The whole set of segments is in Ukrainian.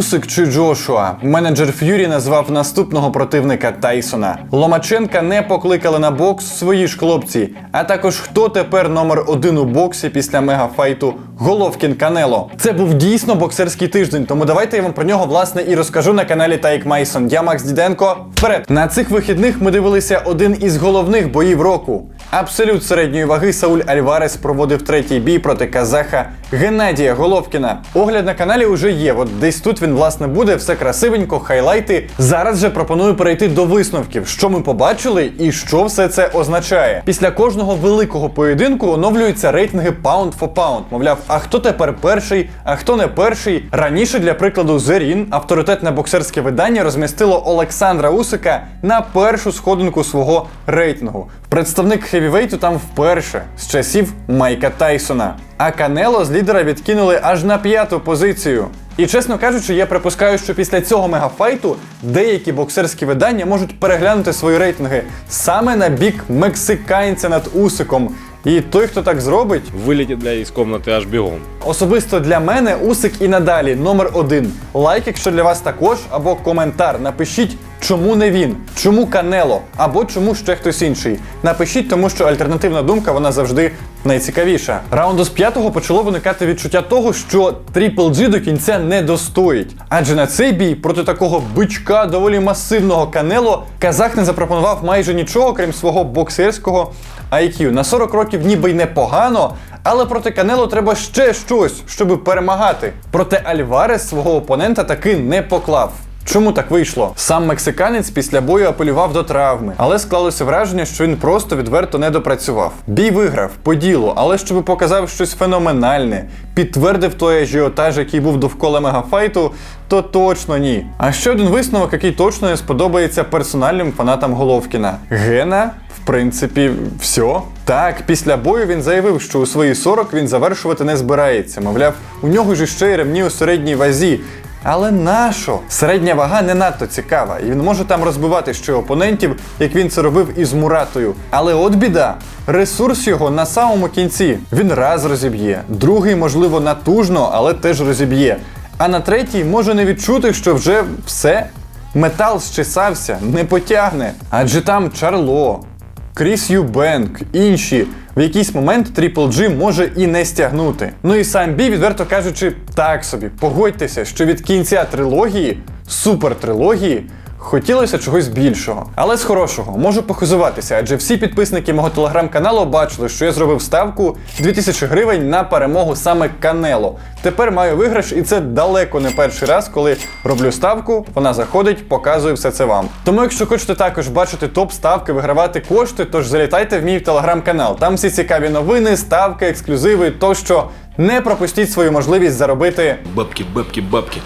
Усик чи Джошуа. Менеджер Ф'юрі назвав наступного противника Тайсона. Ломаченка не покликали на бокс свої ж хлопці. А також хто тепер номер один у боксі після мегафайту Головкін Канело. Це був дійсно боксерський тиждень, тому давайте я вам про нього власне і розкажу на каналі Тайк Майсон. Я Макс Діденко. Вперед! На цих вихідних ми дивилися один із головних боїв року. Абсолют середньої ваги Сауль Альварес проводив третій бій проти казаха Геннадія Головкіна. Огляд на каналі вже є. От десь тут він власне буде, все красивенько, хайлайти. Зараз же пропоную перейти до висновків, що ми побачили і що все це означає. Після кожного великого поєдинку оновлюються рейтинги pound for pound. Мовляв, а хто тепер перший, а хто не перший. Раніше, для прикладу, Зерін, авторитетне боксерське видання, розмістило Олександра Усика на першу сходинку свого рейтингу. Представник хевівейту там вперше з часів Майка Тайсона. А Канело з лідера відкинули аж на п'яту позицію. І чесно кажучи, я припускаю, що після цього мегафайту деякі боксерські видання можуть переглянути свої рейтинги саме на бік мексиканця над Усиком. І той, хто так зробить, Вылетит, бля, из комнаты аж бегом. Особисто для мене Усик і надалі номер один. Лайк, якщо для вас також, або коментар. Напишіть, чому не він, чому Канело, або чому ще хтось інший. Напишіть, тому що альтернативна думка вона завжди найцікавіша. Раунду з п'ятого почало виникати відчуття того, що Triple G до кінця не достоїть. Адже на цей бій проти такого бичка доволі масивного Канело казах не запропонував майже нічого, крім свого боксерського IQ. На 40 років ніби й непогано, але проти Канело треба ще щось, щоб перемагати. Проте Альварес свого опонента таки не поклав. Чому так вийшло? Сам мексиканець після бою апелював до травми, але склалося враження, що він просто відверто не допрацював. Бій виграв по ділу, але щоб показав щось феноменальне, підтвердив той ажіотаж, який був довкола мегафайту, то точно ні. А ще один висновок, який точно не сподобається персональним фанатам Головкіна. Гена в принципі, все. Так, після бою він заявив, що у свої 40 він завершувати не збирається. Мовляв, у нього ж іще й ремні у середній вазі. Але нащо? Середня вага не надто цікава, і він може там розбивати ще опонентів, як він це робив із Муратою. Але от біда. Ресурс його на самому кінці. Він раз розіб'є, другий, можливо, натужно, але теж розіб'є. А на третій може не відчути, що вже все. Метал щесався, не потягне. Адже там Чарло, Кріс Юбенк, інші. В якийсь момент Triple G може і не стягнути. Ну і сам бій, відверто кажучи, так собі. Погодьтеся, що від кінця трилогії, супер трилогії, хотілося чогось більшого. Але з хорошого можу похизуватися, адже всі підписники мого телеграм-каналу бачили, що я зробив ставку 2000 гривень на перемогу саме Канело. Тепер маю виграш, і це далеко не перший раз, коли роблю ставку, вона заходить, показую все це вам. Тому, якщо хочете також бачити топ ставки, вигравати кошти, тож залітайте в мій телеграм-канал. Там всі цікаві новини, ставки, ексклюзиви тощо. Не пропустіть свою можливість заробити Бабки, бабки, бабки.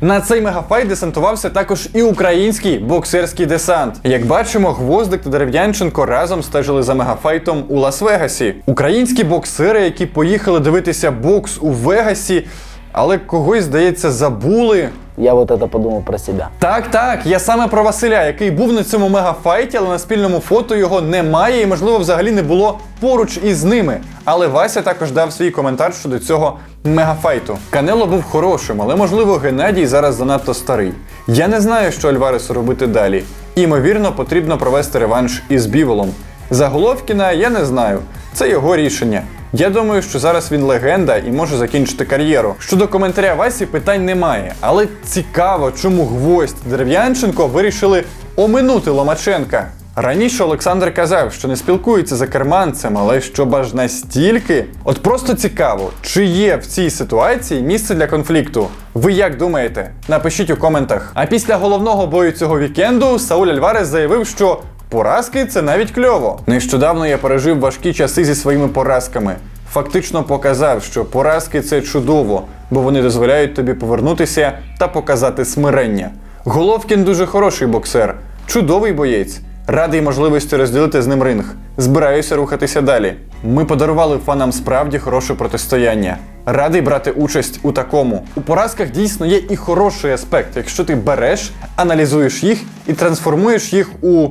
На цей мегафайт десантувався також і український боксерський десант. Як бачимо, Гвоздик та Дерев'янченко разом стежили за мегафайтом у Лас-Вегасі. Українські боксери, які поїхали дивитися бокс у Вегасі, але когось, здається, забули. Я вот это подумал про себя. Так, так, я саме про Василя, який був на цьому мегафайті, але на спільному фото його немає і, можливо, взагалі не було поруч із ними. Але Вася також дав свій коментар щодо цього мегафайту. Канело був хорошим, але можливо Геннадій зараз занадто старий. Я не знаю, що Альваресу робити далі. Імовірно, потрібно провести реванш із Біволом. За Головкіна я не знаю. Це його рішення. Я думаю, що зараз він легенда і може закінчити кар'єру. Щодо коментаря Васі питань немає, але цікаво, чому гвоздь Дерев'янченко вирішили оминути Ломаченка. Раніше Олександр казав, що не спілкується за керманцем, але щоб аж настільки. От просто цікаво, чи є в цій ситуації місце для конфлікту. Ви як думаєте? Напишіть у коментах. А після головного бою цього вікенду Сауль Альварес заявив, що поразки це навіть кльово. Нещодавно я пережив важкі часи зі своїми поразками. Фактично показав, що поразки це чудово, бо вони дозволяють тобі повернутися та показати смирення. Головкін дуже хороший боксер, чудовий боєць. Радий можливості розділити з ним ринг. Збираюся рухатися далі. Ми подарували фанам справді хороше протистояння. Радий брати участь у такому. У поразках дійсно є і хороший аспект, якщо ти береш, аналізуєш їх і трансформуєш їх у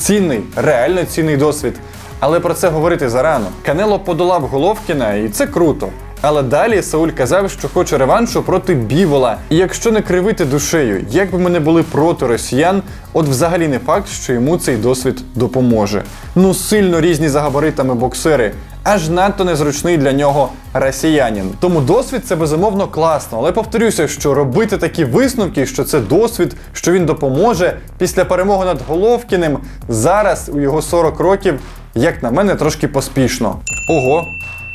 цінний, реально цінний досвід. Але про це говорити зарано. Канело подолав Головкіна, і це круто. Але далі Сауль казав, що хоче реваншу проти Бівола. І якщо не кривити душею, як би ми не були проти росіян, от взагалі не факт, що йому цей досвід допоможе. Ну сильно різні за габаритами боксери, аж надто незручний для нього росіянин. Тому досвід це безумовно класно, але повторюся, що робити такі висновки, що це досвід, що він допоможе після перемоги над Головкіним зараз у його 40 років, як на мене, трошки поспішно. Ого,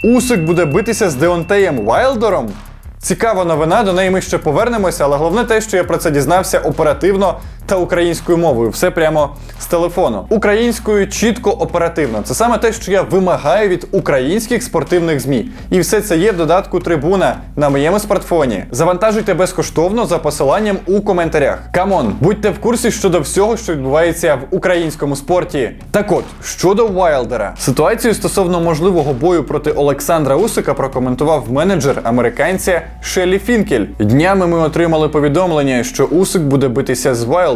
Усик буде битися з Деонтеєм Вайлдером. Цікава новина, до неї ми ще повернемося, але головне те, що я про це дізнався оперативно та українською мовою. Все прямо з телефону. Українською чітко оперативно. Це саме те, що я вимагаю від українських спортивних ЗМІ. І все це є в додатку Трибуна на моєму смартфоні. Завантажуйте безкоштовно за посиланням у коментарях. Камон, будьте в курсі щодо всього, що відбувається в українському спорті. Так от, щодо Вайлдера, ситуацію стосовно можливого бою проти Олександра Усика прокоментував менеджер американця Шелі Фінкель. Днями ми отримали повідомлення, що Усик буде битися з Вайлдером,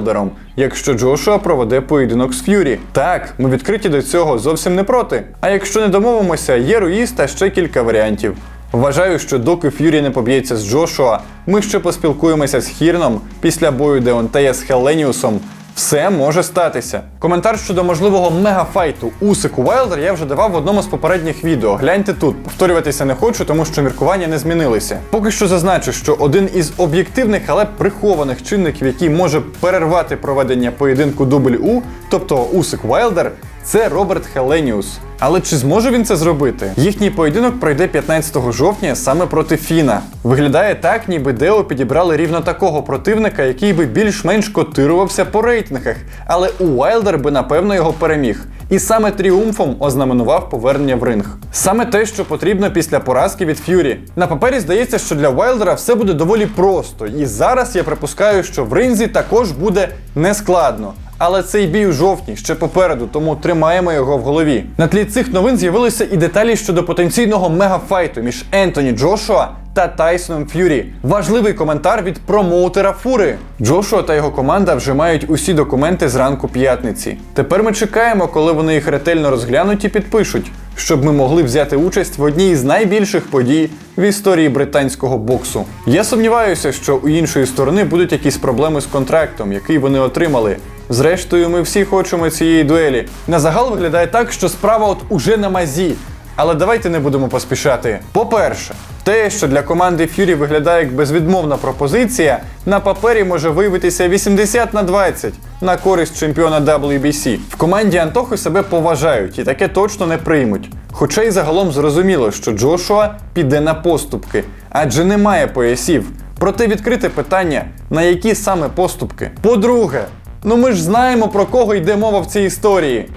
якщо Джошуа проведе поєдинок з Ф'юрі. Так, ми відкриті до цього зовсім не проти. А якщо не домовимося, є Руїс та ще кілька варіантів. Вважаю, що доки Ф'юрі не поб'ється з Джошуа, ми ще поспілкуємося з Хірном після бою Деонтея з Хеленіусом. Все може статися. Коментар щодо можливого мегафайту Усику Вайлдер я вже давав в одному з попередніх відео. Гляньте тут. Повторюватися не хочу, тому що міркування не змінилися. Поки що зазначу, що один із об'єктивних, але прихованих чинників, який може перервати проведення поєдинку дубль У, тобто Усик Вайлдер, це Роберт Хеленіус. Але чи зможе він це зробити? Їхній поєдинок пройде 15 жовтня саме проти Фіна. Виглядає так, ніби Део підібрали рівно такого противника, який би більш-менш котирувався по рейтингах, але у Уайлдер би напевно його переміг. І саме тріумфом ознаменував повернення в ринг. Саме те, що потрібно після поразки від Ф'юрі. На папері здається, що для Уайлдера все буде доволі просто, і зараз я припускаю, що в ринзі також буде нескладно. Але цей бій у жовтні ще попереду, тому тримаємо його в голові. На тлі цих новин з'явилися і деталі щодо потенційного мегафайту між Ентоні Джошуа та Тайсоном Ф'юрі. Важливий коментар від промоутера Фури. Джошуа та його команда вже мають усі документи зранку п'ятниці. Тепер ми чекаємо, коли вони їх ретельно розглянуть і підпишуть, щоб ми могли взяти участь в одній з найбільших подій в історії британського боксу. Я сумніваюся, що у іншої сторони будуть якісь проблеми з контрактом, який вони отримали. Зрештою, ми всі хочемо цієї дуелі. На загал виглядає так, що справа от уже на мазі. Але давайте не будемо поспішати. По-перше, те, що для команди Фюрі виглядає як безвідмовна пропозиція, на папері може виявитися 80 на 20 на користь чемпіона WBC. В команді Антохи себе поважають і таке точно не приймуть. Хоча й загалом зрозуміло, що Джошуа піде на поступки, адже немає поясів. Проте відкрите питання, на які саме поступки. По-друге, ну ми ж знаємо про кого йде мова в цій історії.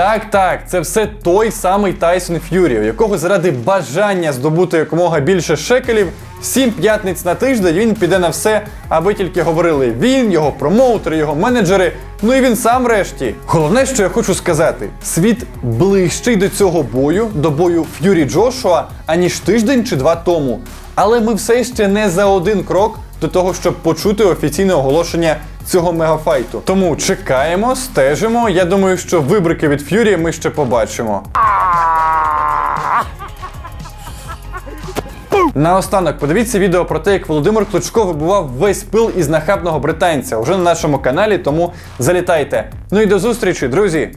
Так, так, це все той самий Тайсон Ф'юрі, у якого заради бажання здобути якомога більше шекелів, сім п'ятниць на тиждень він піде на все, аби тільки говорили він, його промоутери, його менеджери, ну і він сам решті. Головне, що я хочу сказати, світ ближчий до цього бою, до бою Ф'юрі Джошуа, аніж тиждень чи два тому. Але ми все ще не за один крок до того, щоб почути офіційне оголошення цього мегафайту. Тому чекаємо, стежимо. Я думаю, що вибрики від Ф'юрі ми ще побачимо. Наостанок, подивіться відео про те, як Володимир Кличко вибував весь пил із нахабного британця уже на нашому каналі, тому залітайте. Ну і до зустрічі, друзі!